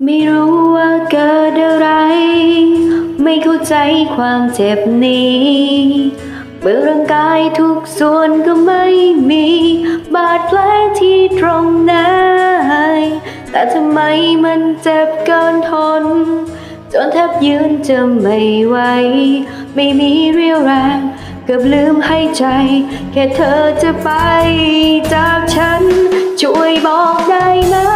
ไม่รู้ว่าเกิดอะไร ไม่เข้าใจความเจ็บนี้เมื่อร่างกายทุกส่วนก็ไม่มี บาดแผลที่ตรงไหนแต่ทำไมมันเจ็บเกินทน จนแทบยืนจะไม่ไหว ไม่มีเรี่ยวแรงเกือบลืมให้ใจ แค่เธอจะไปจากฉัน ช่วยบอกได้ไหม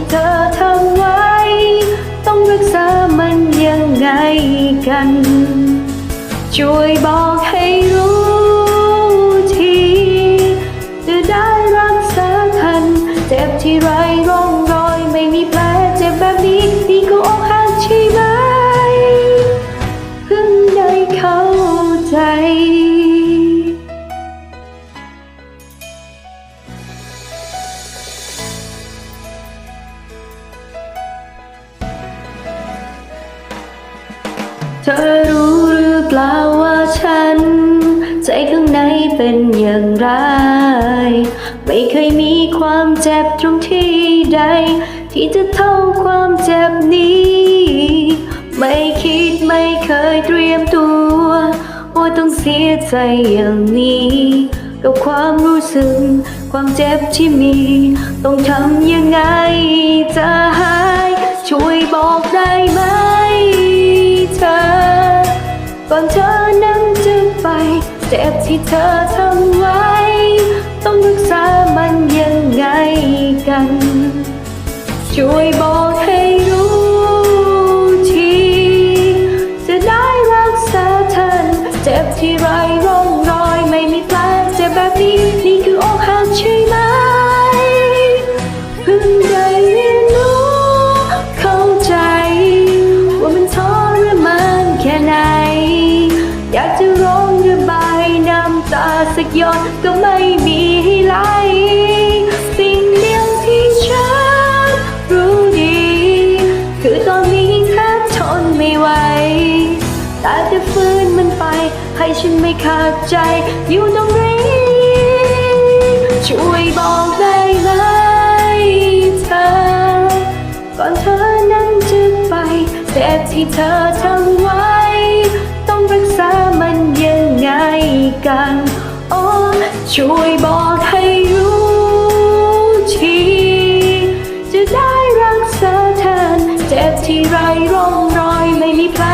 ที่เธอทำไว้ ต้องรักษามันยังไงกัน ช่วยบอกให้รู้ทีจะได้รักษาทัน เจ็บที่ไรร่องรอยไม่มีแผลเจ็บแบบนี้นี่ก็อกหักใช่ไหมเพิ่งได้เข้าใจ เธอรู้หรือเปล่าว่าฉัน ใจข้างในเป็นอย่างไร ไม่เคยมีความเจ็บตรงที่ใด ที่จะเท่าความเจ็บนี้ ไม่คิดไม่เคยเตรียมตัว ว่าต้องเสียใจอย่างนี้ กับความรู้สึก ความเจ็บที่มี ต้องทำยังไงจะหาย ช่วยบอกได้ไหม ก่อนเธอนั้นจะไป เจ็บที่เธอทำไว้ ต้องรักษามันยังไงกัน ช่วยบอกให้รู้ที จะได้รักษาทันเจ็บที่เราากจะร้องระบายน้ำตาสักหยดก็ไม่มีให้ไหล สิ่งเดียวที่ฉันรู้ดี คือตอนนี้แทบทนไม่ไหว แต่จะฟื้นมันไป ให้ฉันไม่ขาดใจ อยู่ตรงนี้ ช่วยบอกได้ไหมเธอ ก่อนเธอนั้นจะไปเจ็บที่เธอทำไว้ กัน โอ้ช่วยบอกให้รู้ทีจะได้รักษาเธอเจ็บที่ไรร่องรอยไม่มีแผล